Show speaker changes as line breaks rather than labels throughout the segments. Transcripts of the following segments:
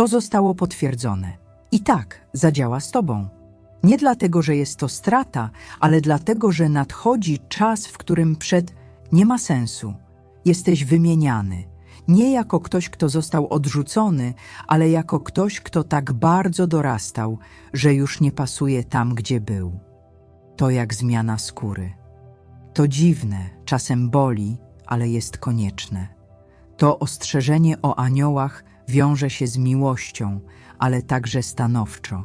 To zostało potwierdzone. I tak zadziała z tobą. Nie dlatego, że jest to strata, ale dlatego, że nadchodzi czas, w którym przed nie ma sensu. Jesteś wymieniany. Nie jako ktoś, kto został odrzucony, ale jako ktoś, kto tak bardzo dorastał, że już nie pasuje tam, gdzie był. To jak zmiana skóry. To dziwne, czasem boli, ale jest konieczne. To ostrzeżenie o aniołach wiąże się z miłością, ale także stanowczo.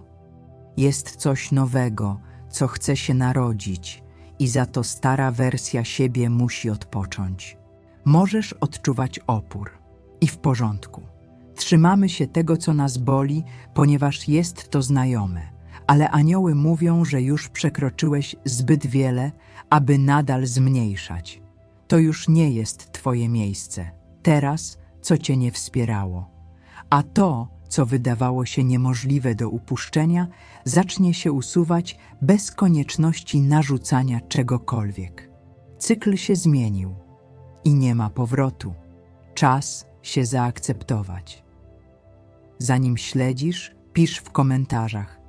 Jest coś nowego, co chce się narodzić, i za to stara wersja siebie musi odpocząć. Możesz odczuwać opór. I w porządku. Trzymamy się tego, co nas boli, ponieważ jest to znajome, ale anioły mówią, że już przekroczyłeś zbyt wiele, aby nadal zmniejszać. To już nie jest Twoje miejsce. Teraz, co Cię nie wspierało. A to, co wydawało się niemożliwe do upuszczenia, zacznie się usuwać bez konieczności narzucania czegokolwiek. Cykl się zmienił i nie ma powrotu. Czas się zaakceptować. Zanim śledzisz, pisz w komentarzach.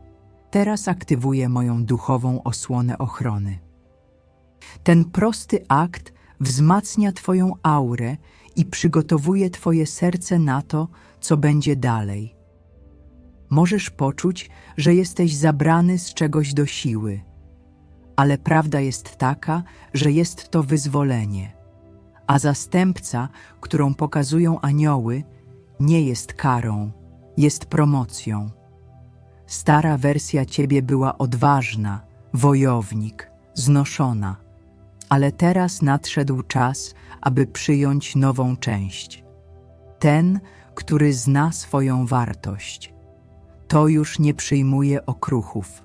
Teraz aktywuję moją duchową osłonę ochrony. Ten prosty akt wzmacnia Twoją aurę i przygotowuje Twoje serce na to, co będzie dalej. Możesz poczuć, że jesteś zabrany z czegoś do siły, ale prawda jest taka, że jest to wyzwolenie, a zastępca, którą pokazują anioły, nie jest karą, jest promocją. Stara wersja ciebie była odważna, wojownik, znoszona, ale teraz nadszedł czas, aby przyjąć nową część. Ten, który zna swoją wartość. To już nie przyjmuje okruchów,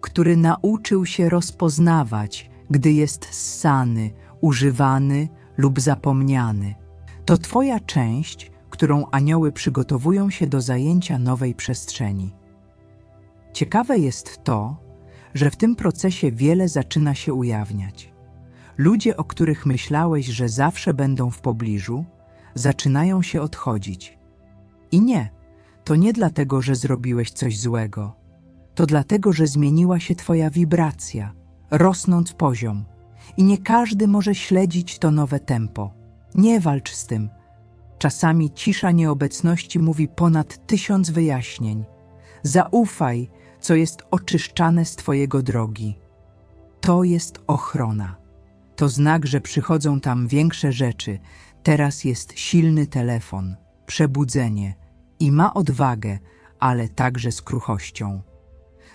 który nauczył się rozpoznawać, gdy jest ssany, używany lub zapomniany. To Twoja część, którą anioły przygotowują się do zajęcia nowej przestrzeni. Ciekawe jest to, że w tym procesie wiele zaczyna się ujawniać. Ludzie, o których myślałeś, że zawsze będą w pobliżu, zaczynają się odchodzić. I nie, to nie dlatego, że zrobiłeś coś złego. To dlatego, że zmieniła się Twoja wibracja, rosnąc poziom. I nie każdy może śledzić to nowe tempo. Nie walcz z tym. Czasami cisza nieobecności mówi ponad tysiąc wyjaśnień. Zaufaj, co jest oczyszczane z Twojego drogi. To jest ochrona. To znak, że przychodzą tam większe rzeczy. Teraz jest silny telefon, przebudzenie i ma odwagę, ale także z kruchością.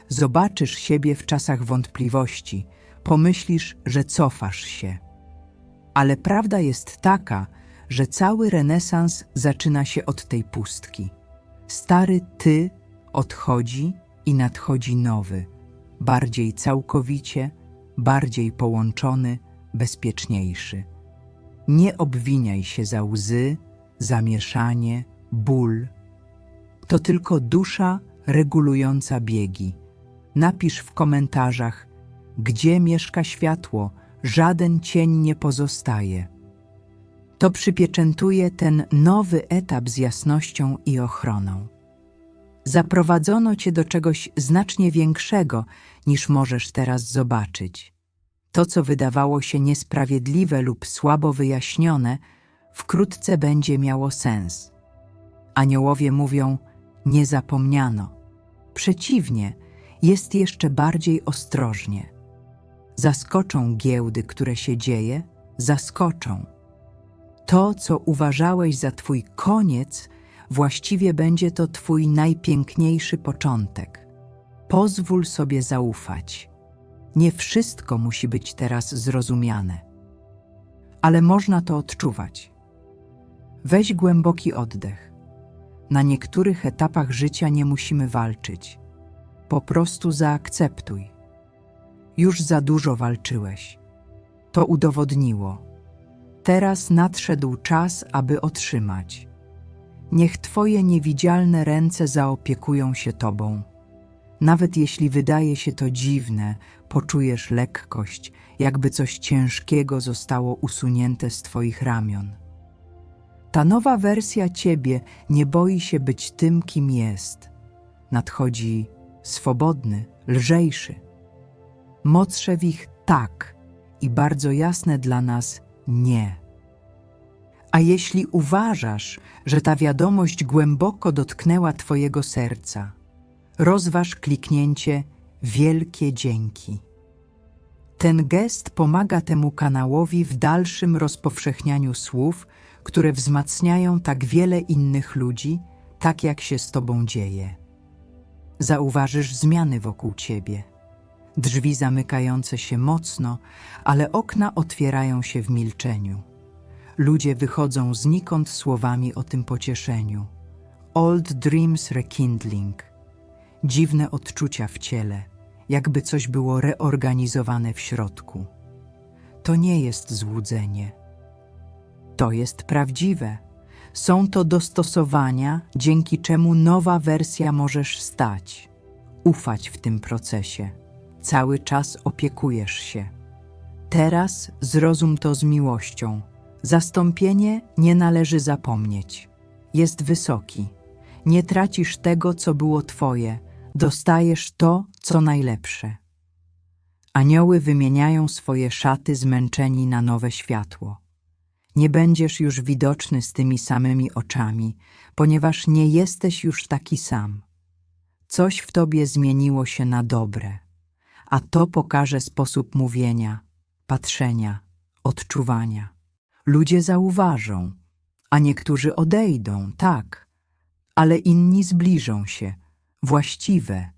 Zobaczysz siebie w czasach wątpliwości, pomyślisz, że cofasz się. Ale prawda jest taka, że cały renesans zaczyna się od tej pustki. Stary ty odchodzi i nadchodzi nowy, bardziej całkowicie, bardziej połączony, bezpieczniejszy. Nie obwiniaj się za łzy, zamieszanie, ból. To tylko dusza regulująca biegi. Napisz w komentarzach, gdzie mieszka światło, żaden cień nie pozostaje. To przypieczętuje ten nowy etap z jasnością i ochroną. Zaprowadzono cię do czegoś znacznie większego, niż możesz teraz zobaczyć. To, co wydawało się niesprawiedliwe lub słabo wyjaśnione, wkrótce będzie miało sens. Aniołowie mówią: Nie zapomniano. Przeciwnie, jest jeszcze bardziej ostrożnie. Zaskoczą giełdy, które się dzieje, zaskoczą. To, co uważałeś za twój koniec, właściwie będzie to twój najpiękniejszy początek. Pozwól sobie zaufać. Nie wszystko musi być teraz zrozumiane, ale można to odczuwać. Weź głęboki oddech. Na niektórych etapach życia nie musimy walczyć. Po prostu zaakceptuj. Już za dużo walczyłeś. To udowodniło. Teraz nadszedł czas, aby otrzymać. Niech Twoje niewidzialne ręce zaopiekują się Tobą. Nawet jeśli wydaje się to dziwne, poczujesz lekkość, jakby coś ciężkiego zostało usunięte z Twoich ramion. Ta nowa wersja ciebie nie boi się być tym, kim jest. Nadchodzi swobodny, lżejszy. W ich tak i bardzo jasne dla nas nie. A jeśli uważasz, że ta wiadomość głęboko dotknęła Twojego serca, rozważ kliknięcie Wielkie Dzięki. Ten gest pomaga temu kanałowi w dalszym rozpowszechnianiu słów, które wzmacniają tak wiele innych ludzi, tak jak się z Tobą dzieje. Zauważysz zmiany wokół Ciebie. Drzwi zamykające się mocno, ale okna otwierają się w milczeniu. Ludzie wychodzą znikąd słowami o tym pocieszeniu. Old dreams rekindling. Dziwne odczucia w ciele, jakby coś było reorganizowane w środku. To nie jest złudzenie. To jest prawdziwe. Są to dostosowania, dzięki czemu nowa wersja możesz stać. Ufać w tym procesie. Cały czas opiekujesz się. Teraz zrozum to z miłością. Zastąpienie nie należy zapomnieć. Jest wysoki. Nie tracisz tego, co było Twoje, dostajesz to, co najlepsze. Anioły wymieniają swoje szaty zmęczeni na nowe światło. Nie będziesz już widoczny z tymi samymi oczami, ponieważ nie jesteś już taki sam. Coś w tobie zmieniło się na dobre, a to pokaże sposób mówienia, patrzenia, odczuwania. Ludzie zauważą, a niektórzy odejdą, tak, ale inni zbliżą się, właściwe.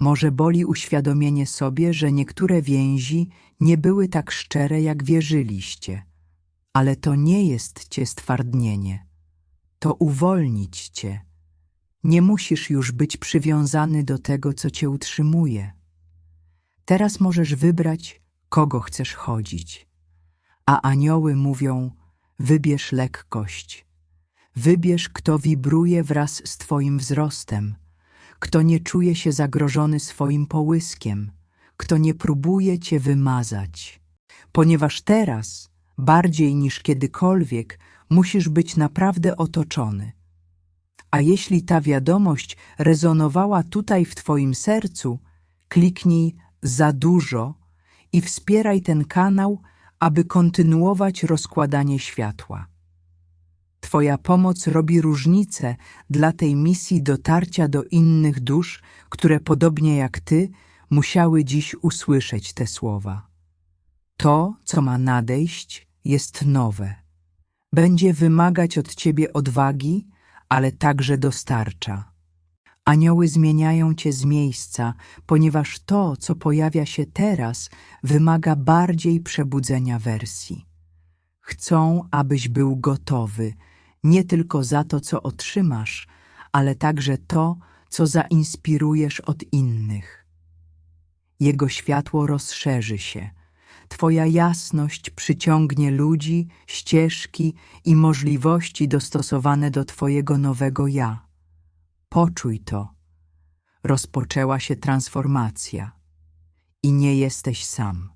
Może boli uświadomienie sobie, że niektóre więzi nie były tak szczere, jak wierzyliście, ale to nie jest cię stwardnienie, to uwolnić cię. Nie musisz już być przywiązany do tego, co cię utrzymuje. Teraz możesz wybrać, kogo chcesz chodzić. A anioły mówią: wybierz lekkość. Wybierz, kto wibruje wraz z Twoim wzrostem, kto nie czuje się zagrożony swoim połyskiem, kto nie próbuje Cię wymazać. Ponieważ teraz, bardziej niż kiedykolwiek, musisz być naprawdę otoczony. A jeśli ta wiadomość rezonowała tutaj w Twoim sercu, kliknij za dużo i wspieraj ten kanał, aby kontynuować rozkładanie światła. Twoja pomoc robi różnicę dla tej misji dotarcia do innych dusz, które podobnie jak Ty musiały dziś usłyszeć te słowa. To, co ma nadejść, jest nowe. Będzie wymagać od Ciebie odwagi, ale także dostarcza. Anioły zmieniają Cię z miejsca, ponieważ to, co pojawia się teraz, wymaga bardziej przebudzenia wersji. Chcą, abyś był gotowy, nie tylko za to, co otrzymasz, ale także to, co zainspirujesz od innych. Jego światło rozszerzy się. Twoja jasność przyciągnie ludzi, ścieżki i możliwości dostosowane do Twojego nowego ja. Poczuj to. Rozpoczęła się transformacja i nie jesteś sam.